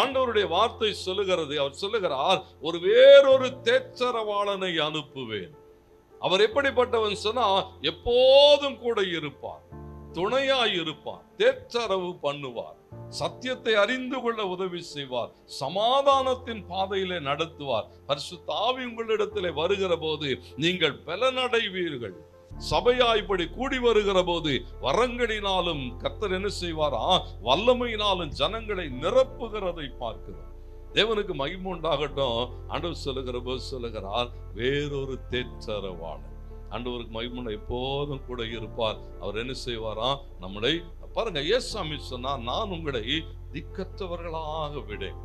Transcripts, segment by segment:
ஆண்டவருடைய வார்த்தை சொல்லுகிறது. அவர் சொல்லுகிறார் ஒரு வேறொரு தேச்சரவாளனை அனுப்புவேன். அவர் எப்படிப்பட்டவன் சொன்னா எப்போதும் கூட இருப்பார் துணையாய் இருப்பார் தேச்சரவு பண்ணுவார். சத்தியத்தை அறிந்து கொள்ள உதவி செய்வார். சமாதானத்தின் பாதையிலே நடத்துவார். பரிசு தாவி உங்களிடத்திலே வருகிற போது நீங்கள் பலனடைவீர்கள். சபையா இப்படி கூடி வருகிற போது வரங்களினாலும் கத்தர் என்ன செய்வாரா? வல்லமையினாலும் ஜனங்களை நிரப்புகிறதை பார்க்கிறோம் தேவனுக்கு மகிமை உண்டாகட்டும். ஆண்டவர் சொல்லுகிற போது சொல்லுகிறார் வேறொரு தேற்றரவாளர். ஆண்டவருக்கு மகிமுண்ட எப்போதும் கூட இருப்பார். அவர் என்ன செய்வாராம் நம்மளை பாருங்க ஏசாமி சொன்னா நான் உங்களை திக்கத்தவர்களாக விடேன்.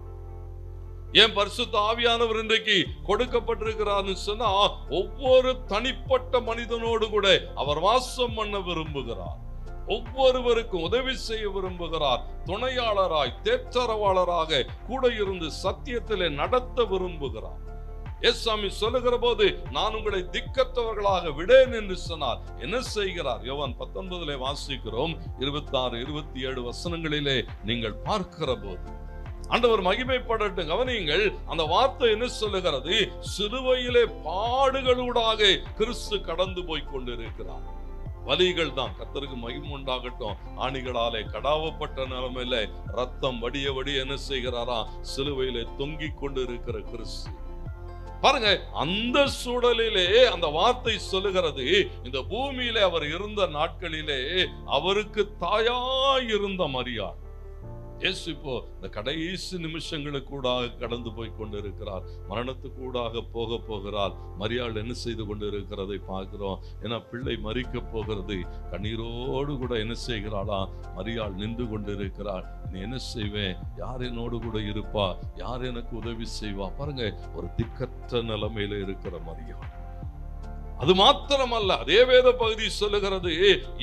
ஏன் பரிசுத்த ஆவியானவர் இன்றைக்கு கொடுக்கப்பட்டிருக்கிறார்னு சொன்னா ஒவ்வொரு தனிப்பட்ட மனிதனோடு கூட அவர் வாசம் பண்ண விரும்புகிறார். ஒவ்வொருவருக்கும் உதவி செய்ய விரும்புகிறார். துணையாளராய் தேற்றரவாளராக கூட இருந்து சத்தியத்திலே நடத்த விரும்புகிறார். ஏசாமி சொல்லுகிற போது நான் உங்களை திக்கத்தவர்களாக விடேன் என்று சொன்னார். என்ன செய்கிறார்? யோவான் பத்தொன்பதுல வாசிக்கிறோம். இருபத்தி ஆறு இருபத்தி ஏழு வசனங்களிலே நீங்கள் பார்க்கிற போது ஆண்டவர் மகிமைப்படட்டும். கவனியுங்கள் அந்த வார்த்தை என்ன சொல்லுகிறது? சிலுவையிலே பாடுகளூடாக கிறிஸ்து கடந்து போய் கொண்டிருக்கிறார். வலிகள் தான். கத்தருக்கு மகிமை உண்டாகட்டும். ஆணிகளாலே கடாவப்பட்ட நிலைமையில ரத்தம் வடிய வடிய என்ன செய்கிறாரா? சிலுவையிலே தொங்கிக் கொண்டு இருக்கிற கிறிஸ்து. பாருங்க அந்த சூழலிலே அந்த வார்த்தை சொல்லுகிறது இந்த பூமியிலே அவர் இருந்த நாட்களிலே அவருக்கு தாயா இருந்த மரியாள் இயேசு இப்போ இந்த கடைசி நிமிஷங்களுக்கூடாக கடந்து போய் கொண்டிருக்கிறார். மரணத்துக்கூடாக போக போகிறார். மரியாள் என்ன செய்து கொண்டு இருக்கிறதை பார்க்கிறோம். ஏன்னா பிள்ளை மறிக்க போகிறது. கண்ணீரோடு கூட என்ன செய்கிறாளா? மரியாள் நின்று கொண்டு இருக்கிறாள் நீ என்ன செய்வேன்? யார் என்னோடு கூட இருப்பா? யார் எனக்கு உதவி செய்வா? பாருங்க ஒரு திக்கற்ற நிலைமையில இருக்கிற மரியாள். அது மாத்திரமல்ல அதே வேத பகுதி சொல்லுகிறது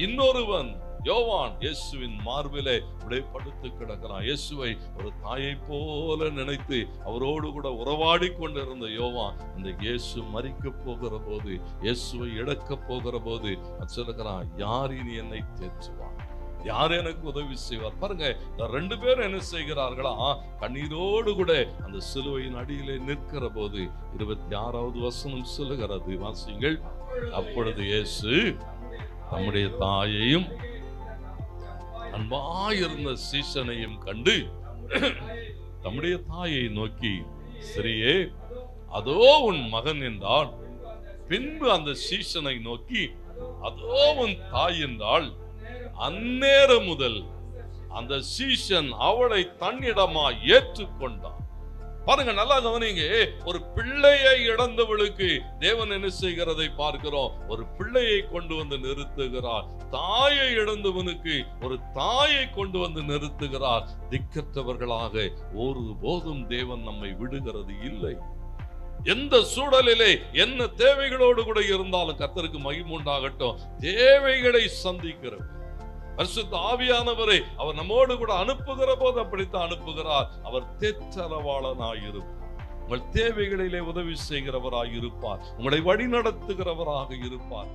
இன்னொருவன் யோவான் இயேசுவின் மார்பிலே உடைப்படுத்து கிடக்கிறான். இயேசுவை ஒரு தாயை போல நினைத்து அவரோடு கூட உறவாடி கொண்டிருந்த யோவான் இந்த இயேசு மறிக்க போகிற போது இயேசுவை இழக்க போகிற போது சொல்லுகிறான் யார் இனி என்னை தேற்றுவான்? யார் எனக்கு உதவி செய்வார்? பாருங்க இந்த ரெண்டு பேரும் என்ன செய்கிறார்களா? கண்ணீரோடு கூட அந்த சிலுவையின் அடியிலே நிற்கிற போது இருபத்தி ஆறாவது வசனம் சொல்லுகிறது. வாசிங்கள் அப்பொழுது இயேசு நம்முடைய தாயையும் அன்பாயிருந்த சீசனையும் கண்டு தம்முடைய தாயை நோக்கி சிறியே அதோ உன் மகன் என்றால் பின்பு அந்த சீசனை நோக்கி அதோ உன் தாய் என்றால் அந்நேரம் முதல் அந்த சீசன் அவளை தன்னிடமா ஏற்றுக்கொண்டான். பாருங்க நல்லா கவனிங்க. ஒரு பிள்ளையை இழந்தவளுக்கு தேவன் என்ன செய்கிறதை பார்க்கிறோம். ஒரு பிள்ளையை கொண்டு வந்து நிறுத்துகிறார். தாயை இழந்தவனுக்கு ஒரு தாயை கொண்டு வந்து நிறுத்துகிறார். திக்கற்றவர்களாக ஒருபோதும் தேவன் நம்மை விடுகிறது இல்லை. எந்த சூழலிலே என்ன தேவைகளோடு கூட இருந்தாலும் கத்தருக்கு மகிமுண்டாகட்டும் தேவைகளை சந்திக்கிறோம் பரிசுத்த ஆவியானவரை அவர் நம்மோடு கூட அனுப்புகிற போது அப்படித்தான் அனுப்புகிறார். அவர் தேற்றளவாளனாயிருப்பார் உங்கள் தேவைகளிலே உதவி செய்கிறவராக இருப்பார் உங்களை வழி நடத்துகிறவராக இருப்பார்.